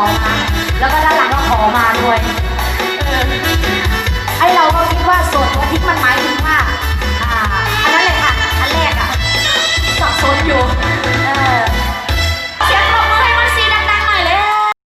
ขอมา แล้วก็ด้านหลังก็ขอมาด้วยไอเราก็